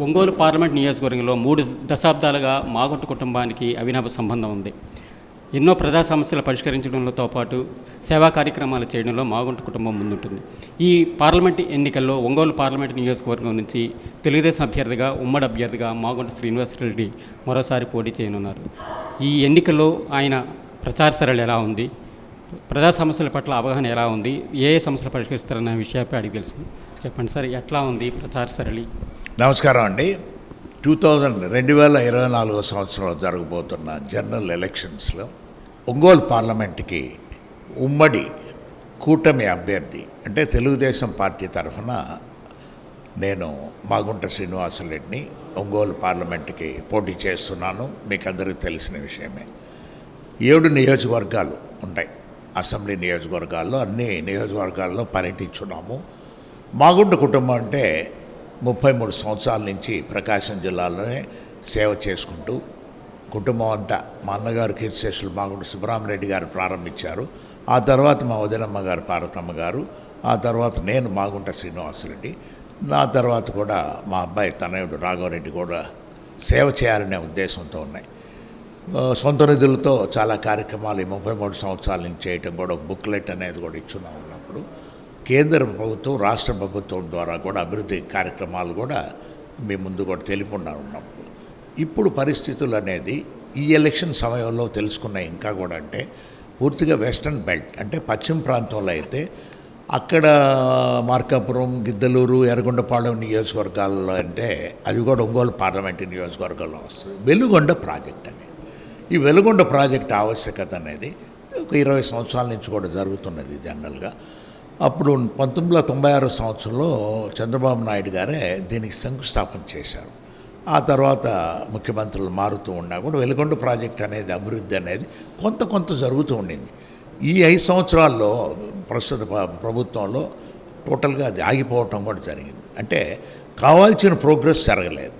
Ongole parliament నియోజకవర్గంలో మూడు దశాబ్దాలుగా మాగుంట కుటుంబానికి అవినాభ సంబంధం ఉంది. ఎన్నో ప్రజా సమస్యలు పరిష్కరించడంతో పాటు సేవా కార్యక్రమాలు చేయడంలో మాగుంట కుటుంబం ముందుంటుంది. ఈ పార్లమెంట్ ఎన్నికల్లో ఒంగోలు పార్లమెంట్ నియోజకవర్గం నుంచి తెలుగుదేశం అభ్యర్థిగా ఉమ్మడి అభ్యర్థిగా మాగుంట శ్రీనివాసరెడ్డి మరోసారి పోటీ చేయనున్నారు. ఈ ఎన్నికల్లో ఆయన ప్రచార సరళి ఎలా ఉంది? ప్రజా సమస్యల పట్ల అవగాహన ఎలా ఉంది? ఏ ఏ సమస్యలు పరిష్కరిస్తారన్న విషయాపై అడిగి తెలుసుకుంది. చెప్పండి సార్ ఎట్లా ఉంది ప్రచార సరళి? నమస్కారం అండి. టూ థౌజండ్ రెండు వేల ఇరవై నాలుగో సంవత్సరంలో జరగబోతున్న జనరల్ ఎలక్షన్స్లో ఒంగోలు పార్లమెంట్కి ఉమ్మడి కూటమి అభ్యర్థి అంటే తెలుగుదేశం పార్టీ తరఫున నేను మాగుంట శ్రీనివాసరెడ్డిని ఒంగోలు పార్లమెంట్కి పోటీ చేస్తున్నాను. మీకు అందరికీ తెలిసిన విషయమే. ఏడు నియోజకవర్గాలు ఉంటాయి. అసెంబ్లీ నియోజకవర్గాల్లో అన్ని నియోజకవర్గాల్లో పర్యటించున్నాము. మాగుంట కుటుంబం అంటే ముప్పై మూడు సంవత్సరాల నుంచి ప్రకాశం జిల్లాలోనే సేవ చేసుకుంటూ కుటుంబం అంతా మా అన్నగారు కీర్తిశేషులు మాగుంట సుబ్రహ్మరెడ్డి గారు ప్రారంభించారు. ఆ తర్వాత మా వదినమ్మ గారు పార్వతమ్మ గారు ఆ తర్వాత నేను మాగుంట శ్రీనివాసరెడ్డి. నా తర్వాత కూడా మా అబ్బాయి తనయుడు రాఘవరెడ్డి కూడా సేవ చేయాలనే ఉద్దేశంతో ఉన్నాయి. సొంత నిధులతో చాలా కార్యక్రమాలు ఈ ముప్పై మూడు సంవత్సరాల నుంచి చేయటం కూడా బుక్లెట్ అనేది కూడా ఇచ్చున్నాం ఉన్నప్పుడు. కేంద్ర ప్రభుత్వం రాష్ట్ర ప్రభుత్వం ద్వారా కూడా అభివృద్ధి కార్యక్రమాలు కూడా మీ ముందు కూడా తెలిపున్నారు ఉన్నప్పుడు ఇప్పుడు పరిస్థితులు అనేది ఈ ఎలక్షన్ సమయంలో తెలుసుకున్న ఇంకా కూడా అంటే పూర్తిగా వెస్ట్రన్ బెల్ట్ అంటే పశ్చిమ ప్రాంతంలో అయితే అక్కడ మార్కాపురం గిద్దలూరు ఎర్రగొండపాలెం నియోజకవర్గాల్లో అంటే అది కూడా ఒంగోలు పార్లమెంట్ నియోజకవర్గంలో వస్తుంది. వెలుగొండ ప్రాజెక్ట్ అనేది ఈ వెలుగొండ ప్రాజెక్ట్ ఆవశ్యకత అనేది ఒక ఇరవై సంవత్సరాల నుంచి కూడా జరుగుతున్నది జనరల్గా. అప్పుడు పంతొమ్మిది వందల తొంభై ఆరో సంవత్సరంలో చంద్రబాబు నాయుడు గారే దీనికి శంకుస్థాపన చేశారు. ఆ తర్వాత ముఖ్యమంత్రులు మారుతూ ఉన్నా కూడా వెలుగొండ ప్రాజెక్ట్ అనేది అభివృద్ధి అనేది కొంత కొంత జరుగుతూ ఉండింది. ఈ ఐదు సంవత్సరాల్లో ప్రస్తుత ప్రభుత్వంలో టోటల్గా అది ఆగిపోవటం కూడా జరిగింది. అంటే కావాల్సిన ప్రోగ్రెస్ జరగలేదు.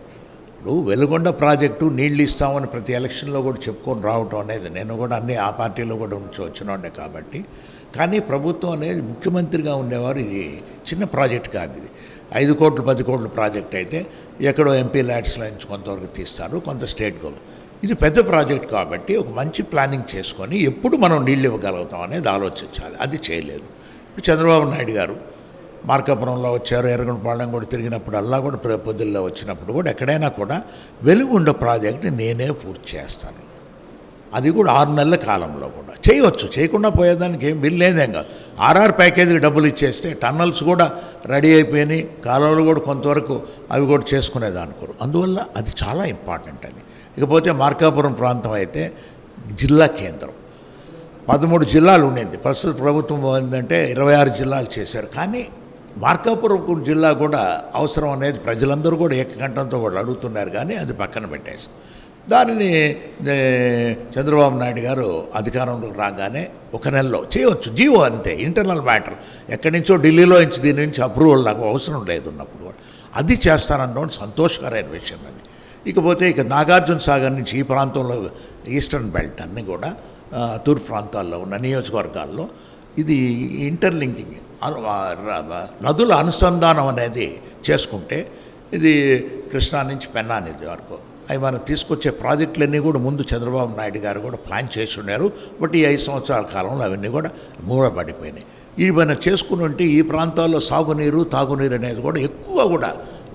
ఇప్పుడు వెలుగొండ ప్రాజెక్టు నీళ్ళు ఇస్తామని ప్రతి ఎలక్షన్లో కూడా చెప్పుకొని రావటం అనేది నేను కూడా అన్ని ఆ పార్టీలో కూడా ఉంచి వచ్చినోడే కాబట్టి కానీ ప్రభుత్వం అనేది ముఖ్యమంత్రిగా ఉండేవారు ఇది చిన్న ప్రాజెక్ట్ కాదు ఇది. ఐదు కోట్లు పది కోట్ల ప్రాజెక్ట్ అయితే ఎక్కడో ఎంపీ ల్యాడ్స్ నుంచి కొంతవరకు తీస్తారు కొంత స్టేట్ గవర్నమెంట్. ఇది పెద్ద ప్రాజెక్ట్ కాబట్టి ఒక మంచి ప్లానింగ్ చేసుకొని ఎప్పుడు మనం నీళ్ళు ఇవ్వగలుగుతాం అనేది ఆలోచించాలి. అది చేయలేదు. ఇప్పుడు చంద్రబాబు నాయుడు గారు మార్కాపురంలో వచ్చారు ఎర్రగొండపాళెం కూడా తిరిగినప్పుడు అల్లా కూడా పొద్దుల్లో వచ్చినప్పుడు కూడా ఎక్కడైనా కూడా వెలుగుండ ప్రాజెక్ట్ నేనే పూర్తి చేస్తాను. అది కూడా ఆరు నెలల కాలంలో కూడా. చేయవచ్చు చేయకుండా పోయేదానికి ఏం బిల్ లేదేం కాదు. ఆర్ఆర్ ప్యాకేజీకి డబ్బులు ఇచ్చేస్తే టన్నల్స్ కూడా రెడీ అయిపోయినాయి కాలువలు కూడా కొంతవరకు అవి కూడా చేసుకునేదానుకోరు అందువల్ల అది చాలా ఇంపార్టెంట్ అది. ఇకపోతే మార్కాపురం ప్రాంతం అయితే జిల్లా కేంద్రం. పదమూడు జిల్లాలు ఉండేది. ప్రస్తుత ప్రభుత్వం ఏంటంటే ఇరవై ఆరు జిల్లాలు చేశారు. కానీ మార్కాపురం జిల్లా కూడా అవసరం అనేది ప్రజలందరూ కూడా ఏకకంఠంతో కూడా అడుగుతున్నారు. కానీ అది పక్కన పెట్టేసి దానిని చంద్రబాబు నాయుడు గారు అధికారంలోకి రాగానే ఒక నెలలో చేయవచ్చు. జీవో అంతే ఇంటర్నల్ మ్యాటర్. ఎక్కడి నుంచో ఢిల్లీలో నుంచి దీని నుంచి అప్రూవల్ నాకు అవసరం లేదు ఉన్నప్పుడు కూడా. అది చేస్తానడం సంతోషకరమైన విషయం అది. ఇకపోతే ఇక నాగార్జున సాగర్ నుంచి ఈ ప్రాంతంలో ఈస్టర్న్ బెల్ట్ అన్నీ కూడా తూర్పు ప్రాంతాల్లో ఉన్న నియోజకవర్గాల్లో ఇది ఇంటర్లింకింగ్. నదుల అనుసంధానం అనేది చేసుకుంటే ఇది కృష్ణా నుంచి పెన్నా అనేది వరకు అవి మనం తీసుకొచ్చే ప్రాజెక్టులన్నీ కూడా ముందు చంద్రబాబు నాయుడు గారు కూడా ప్లాన్ చేసి ఉన్నారు. బట్ ఈ ఐదు సంవత్సరాల కాలంలో అవన్నీ కూడా మూడబడిపోయినాయి. ఇవి మనం చేసుకుని ఉంటే ఈ ప్రాంతాల్లో సాగునీరు తాగునీరు అనేది కూడా ఎక్కువ కూడా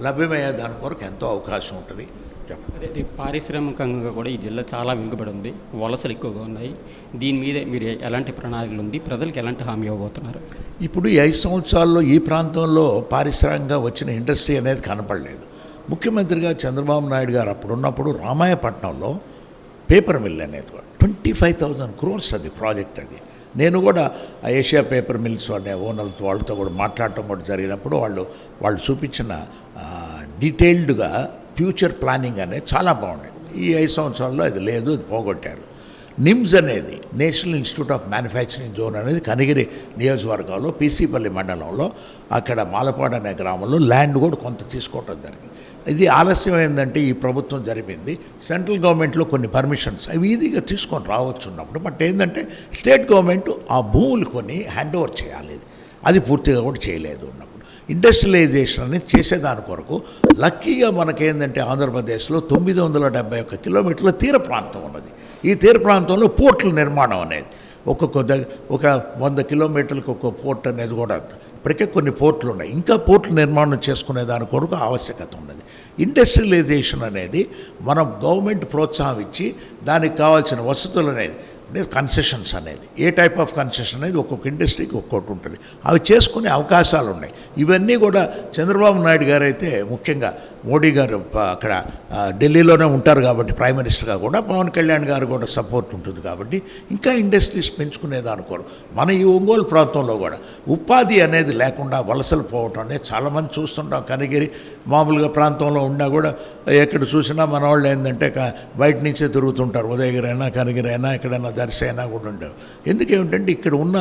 లభ్యమయ్యే దాని కొరకు ఎంతో అవకాశం ఉంటుంది. అదే పారిశ్రామికంగా కూడా ఈ జిల్లా చాలా వెనుకబడి ఉంది. వలసలు ఎక్కువగా ఉన్నాయి. దీని మీద మీరు ఎలాంటి ప్రణాళికలు ఉంది? ప్రజలకు ఎలాంటి హామీ ఇవ్వబోతున్నారు? ఇప్పుడు ఈ ఐదు సంవత్సరాల్లో ఈ ప్రాంతంలో పారిశ్రామికంగా వచ్చిన ఇండస్ట్రీ అనేది కనపడలేదు. ముఖ్యమంత్రిగా చంద్రబాబు నాయుడు గారు అప్పుడు ఉన్నప్పుడు రామాయపట్నంలో పేపర్ మిల్ అనేది ట్వంటీ ఫైవ్ థౌజండ్ క్రోర్స్ అది ప్రాజెక్ట్ అది. నేను కూడా ఆ ఏషియా పేపర్ మిల్స్ అనే ఓనర్తో వాళ్ళతో కూడా మాట్లాడటం కూడా జరిగినప్పుడు వాళ్ళు వాళ్ళు చూపించిన డీటెయిల్డ్గా ఫ్యూచర్ ప్లానింగ్ అనేది చాలా బాగుండేది. ఈ ఐదు సంవత్సరాల్లో అది లేదు అది పోగొట్టారు. నిమ్స్ అనేది national institute of manufacturing zone అనేది కనిగిరి నియోజకవర్గంలో పీసీపల్లి మండలంలో అక్కడ మాలపాడు అనే గ్రామంలో ల్యాండ్ కూడా కొంత తీసుకోవటం జరిగింది. ఇది ఆలస్యం ఏంటంటే ఈ ప్రభుత్వం జరిపింది. సెంట్రల్ గవర్నమెంట్లో కొన్ని పర్మిషన్స్ అవి ఈజీగా తీసుకొని రావచ్చు ఉన్నప్పుడు బట్ ఏంటంటే స్టేట్ గవర్నమెంట్ ఆ భూములు కొన్ని హ్యాండ్ ఓవర్ చేయాలి. అది పూర్తిగా కూడా చేయలేదు ఉన్నప్పుడు ఇండస్ట్రియలైజేషన్ అనేది చేసేదాని కొరకు లక్కీగా మనకేందంటే ఆంధ్రప్రదేశ్లో తొమ్మిది వందల డెబ్బై ఒక్క కిలోమీటర్ల తీర ప్రాంతం ఉన్నది. ఈ తీర ప్రాంతంలో పోర్టుల నిర్మాణం అనేది ఒక్కొక్క ఒక వంద కిలోమీటర్లకు ఒక పోర్ట్ అనేది కూడా ఇప్పటికే కొన్ని పోర్ట్లు ఉన్నాయి. ఇంకా పోర్ట్లు నిర్మాణం చేసుకునే దాని కొరకు ఆవశ్యకత ఉన్నది. ఇండస్ట్రియలైజేషన్ అనేది మనం గవర్నమెంట్ ప్రోత్సాహం ఇచ్చి దానికి కావాల్సిన వసతులు అనేది అంటే కన్సెషన్స్ అనేది. ఏ టైప్ ఆఫ్ కన్సెషన్ అనేది ఒక్కొక్క ఇండస్ట్రీకి ఒక్కొక్కటి ఉంటుంది. అవి చేసుకునే అవకాశాలు ఉన్నాయి. ఇవన్నీ కూడా చంద్రబాబు నాయుడు గారు అయితే ముఖ్యంగా మోడీ గారు అక్కడ ఢిల్లీలోనే ఉంటారు కాబట్టి ప్రైమ్ మినిస్టర్గా కూడా పవన్ కళ్యాణ్ గారు కూడా సపోర్ట్ ఉంటుంది కాబట్టి ఇంకా ఇండస్ట్రీస్ పెంచుకునేది అనుకోరు మన ఈ ఒంగోలు ప్రాంతంలో కూడా ఉపాధి అనేది లేకుండా వలసలు పోవటం అనేది చాలామంది చూస్తుంటాం. కనిగిరి మామూలుగా ప్రాంతంలో ఉన్నా కూడా ఎక్కడ చూసినా మన వాళ్ళు ఏంటంటే బయట నుంచే తిరుగుతుంటారు. ఉదయగిరైనా కనగిరైనా ఎక్కడైనా దర్శనైనా కూడా ఉండవు. ఎందుకేమిటంటే ఇక్కడ ఉన్న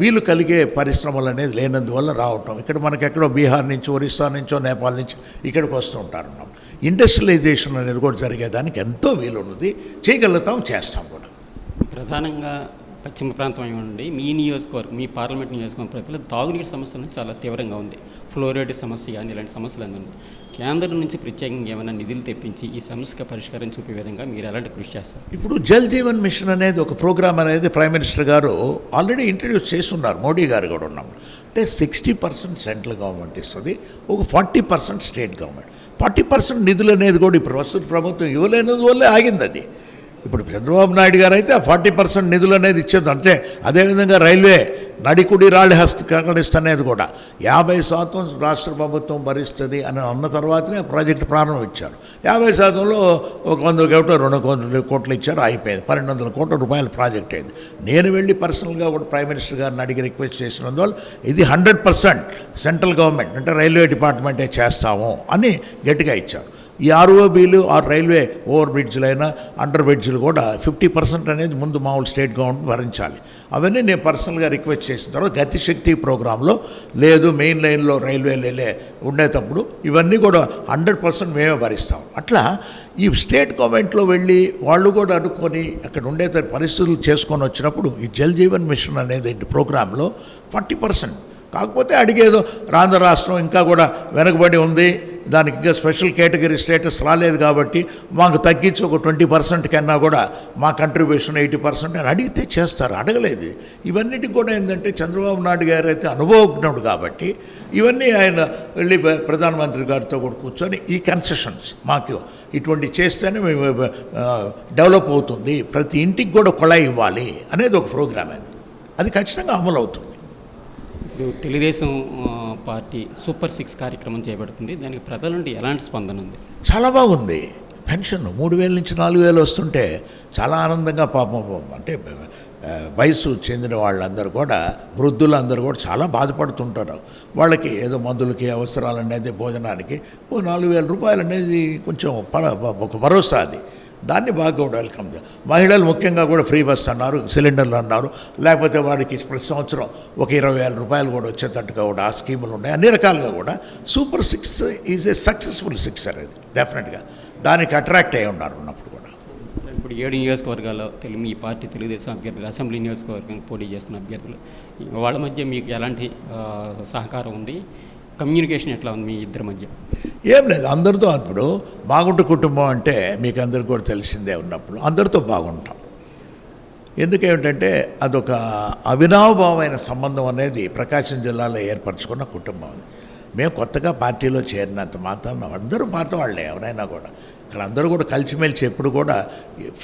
వీలు కలిగే పరిశ్రమలు అనేది లేనందువల్ల రావటం. ఇక్కడ మనకి ఎక్కడో బీహార్ నుంచి ఒరిస్సా నుంచో నేపాల్ నుంచి ఇక్కడికి వస్తూ ఉంటారు మనం ఇండస్ట్రియలైజేషన్ అనేది కూడా జరిగేదానికి ఎంతో వీలు ఉన్నది చేయగలుగుతాం చేస్తాం కూడా. ప్రధానంగా పశ్చిమ ప్రాంతం ఉండి మీ నియోజకవర్గం మీ పార్లమెంట్ నియోజకవర్గం ప్రజలు తాగునీటి సమస్య అనేది చాలా తీవ్రంగా ఉంది. ఫ్లోరైడ్ సమస్య కానీ ఇలాంటి సమస్యలు అన్నీ కేంద్రం నుంచి ప్రత్యేకంగా ఏమైనా నిధులు తెప్పించి ఈ సమస్యకు పరిష్కారం చూపే విధంగా మీరు ఎలాంటి కృషి చేస్తారు? ఇప్పుడు జల్ జీవన్ మిషన్ అనేది ఒక ప్రోగ్రామ్ అనేది ప్రైమ్ మినిస్టర్ గారు ఆల్రెడీ ఇంట్రడ్యూస్ చేస్తున్నారు. మోడీ గారు కూడా ఉన్నాము అంటే సిక్స్టీ పర్సెంట్ సెంట్రల్ గవర్నమెంట్ ఇస్తుంది. ఒక forty percent state government. Forty percent నిధులు అనేది కూడా ఇప్పుడు ప్రస్తుత ప్రభుత్వం ఇవ్వలేనది వల్లే ఆగింది అది. ఇప్పుడు చంద్రబాబు నాయుడు గారు అయితే ఆ ఫార్టీ పర్సెంట్ నిధులు అనేది ఇచ్చేది అంటే అదేవిధంగా రైల్వే నడికుడి రాళ్ళ హస్త అనేది కూడా. యాభై శాతం రాష్ట్ర ప్రభుత్వం భరిస్తుంది అని అన్న తర్వాతనే ప్రాజెక్టు ప్రారంభం ఇచ్చారు. యాభై శాతంలో ఒక వంద కోట్లు రెండు వందల కోట్లు ఇచ్చారు అయిపోయింది. పన్నెండు వందల కోట్ల రూపాయల ప్రాజెక్ట్ అయింది. నేను వెళ్ళి పర్సనల్గా కూడా ప్రైమ్ మినిస్టర్ గారిని అడిగి రిక్వెస్ట్ చేసినందువల్ల ఇది హండ్రెడ్ పర్సెంట్ సెంట్రల్ గవర్నమెంట్ అంటే రైల్వే డిపార్ట్మెంటే చేస్తాము అని గట్టిగా ఇచ్చారు. ఈ ఆర్ఓబీలు ఆ రైల్వే ఓవర్ బ్రిడ్జ్లైనా అండర్ బ్రిడ్జ్లు కూడా ఫిఫ్టీ పర్సెంట్ అనేది ముందు మామూలు స్టేట్ గవర్నమెంట్ భరించాలి. అవన్నీ నేను పర్సనల్గా రిక్వెస్ట్ చేసిన తర్వాత గతిశక్తి ప్రోగ్రాంలో లేదు మెయిన్ లైన్లో రైల్వే ఉండేటప్పుడు ఇవన్నీ కూడా హండ్రెడ్ పర్సెంట్ మేమే భరిస్తాం. అట్లా ఈ స్టేట్ గవర్నమెంట్లో వెళ్ళి వాళ్ళు కూడా అడుక్కొని అక్కడ ఉండే పరిస్థితులు చేసుకొని వచ్చినప్పుడు ఈ జల్ జీవన్ మిషన్ అనేది ప్రోగ్రాంలో ఫార్టీ పర్సెంట్. కాకపోతే అడిగేదో రాంధ్ర రాష్ట్రం ఇంకా కూడా వెనకబడి ఉంది దానికి ఇంకా స్పెషల్ కేటగిరీ స్టేటస్ రాలేదు కాబట్టి మాకు తగ్గించి ఒక ట్వంటీ పర్సెంట్ కన్నా కూడా మా కంట్రిబ్యూషన్ ఎయిటీ పర్సెంట్ అని అడిగితే చేస్తారు అడగలేదు. ఇవన్నిటికి కూడా ఏంటంటే చంద్రబాబు నాయుడు గారు అయితే అనుభవజ్ఞుడు కాబట్టి ఇవన్నీ ఆయన వెళ్ళి ప్రధానమంత్రి గారితో కూడా కూర్చొని ఈ కన్సెషన్స్ మాకు ఇటువంటి చేస్తేనే మేము డెవలప్ అవుతుంది. ప్రతి ఇంటికి కూడా కొళాయి ఇవ్వాలి అనేది ఒక ప్రోగ్రామ్ అది. అది ఖచ్చితంగా అమలు అవుతుంది. ఇప్పుడు తెలుగుదేశం పార్టీ సూపర్ సిక్స్ కార్యక్రమం చేపడుతుంది. దానికి ప్రజల నుండి ఎలాంటి స్పందన ఉంది? చాలా బాగుంది. పెన్షన్ మూడు వేల నుంచి నాలుగు వేలు వస్తుంటే చాలా ఆనందంగా పాపం. అంటే వయసు చెందిన వాళ్ళందరూ కూడా వృద్ధులందరూ కూడా చాలా బాధపడుతుంటారు. వాళ్ళకి ఏదో మందులకి అవసరాలు అనేది భోజనానికి ఓ నాలుగు వేల రూపాయలు అనేది కొంచెం ఒక భరోసా అది. దాన్ని బాగా కూడా వెల్కమ్ మహిళలు ముఖ్యంగా కూడా ఫ్రీ బస్ అన్నారు సిలిండర్లు అన్నారు. లేకపోతే వాడికి ప్రతి సంవత్సరం ఒక ఇరవై వేల రూపాయలు కూడా వచ్చేటట్టుగా కూడా ఆ స్కీములు ఉన్నాయి. అన్ని రకాలుగా కూడా super six is a successful six అనేది డెఫినెట్గా. దానికి అట్రాక్ట్ అయ్యి ఉన్నారు ఉన్నప్పుడు కూడా. ఇప్పుడు ఏడు నియోజకవర్గాల్లో తెలుగు మీ పార్టీ తెలుగుదేశం అభ్యర్థులు అసెంబ్లీ నియోజకవర్గానికి పోటీ చేస్తున్న అభ్యర్థులు వాళ్ళ మధ్య మీకు ఎలాంటి సహకారం ఉంది? కమ్యూనికేషన్ ఎట్లా ఉంది మీ ఇద్దరి మధ్య? ఏం లేదు అందరితో అప్పుడు బాగుంట కుటుంబం అంటే మీకు అందరికి కూడా తెలిసిందే ఉన్నప్పుడు అందరితో బాగుంటాం. ఎందుకేమిటంటే అదొక అవినావభావమైన సంబంధం అనేది ప్రకాశం జిల్లాలో ఏర్పరచుకున్న కుటుంబం అది. మేము కొత్తగా పార్టీలో చేరినంత మాత్రం అందరూ పాత వాళ్ళే ఎవరైనా కూడా. ఇక్కడ అందరూ కూడా కలిసిమెలిసి ఎప్పుడు కూడా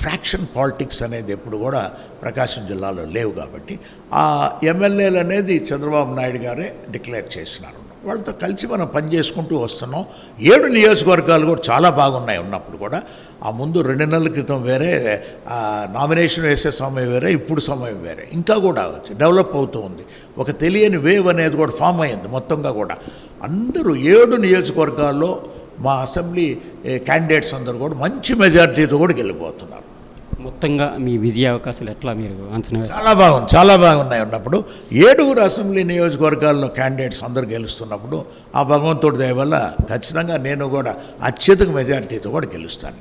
ఫ్రాక్షన్ పాలిటిక్స్ అనేది ఎప్పుడు కూడా ప్రకాశం జిల్లాలో లేవు కాబట్టి ఆ ఎమ్మెల్యేలు అనేది చంద్రబాబు నాయుడు గారే డిక్లేర్ చేసినారు. వాళ్ళతో కలిసి మనం పని చేసుకుంటూ వస్తున్నాం. ఏడు నియోజకవర్గాలు కూడా చాలా బాగున్నాయి ఉన్నప్పుడు కూడా. ఆ ముందు రెండు నెలల క్రితం వేరే నామినేషన్ వేసే సమయం వేరే ఇప్పుడు సమయం వేరే. ఇంకా కూడా డెవలప్ అవుతూ ఉంది. ఒక తెలియని వేవ్ అనేది కూడా ఫామ్ అయింది మొత్తంగా కూడా. అందరూ ఏడు నియోజకవర్గాల్లో మా అసెంబ్లీ క్యాండిడేట్స్ అందరూ కూడా మంచి మెజారిటీతో కూడా గెలిపోతున్నారు. మొత్తంగా మీ విజయ అవకాశాలు ఎట్లా మీరు అంచనా చాలా బాగుంది చాలా బాగున్నాయి ఉన్నప్పుడు. ఏడుగురు అసెంబ్లీ నియోజకవర్గాల్లో క్యాండిడేట్స్ అందరు గెలుస్తున్నప్పుడు ఆ భగవంతుడి దయ వల్ల ఖచ్చితంగా నేను కూడా అత్యధిక మెజారిటీతో కూడా గెలుస్తాను.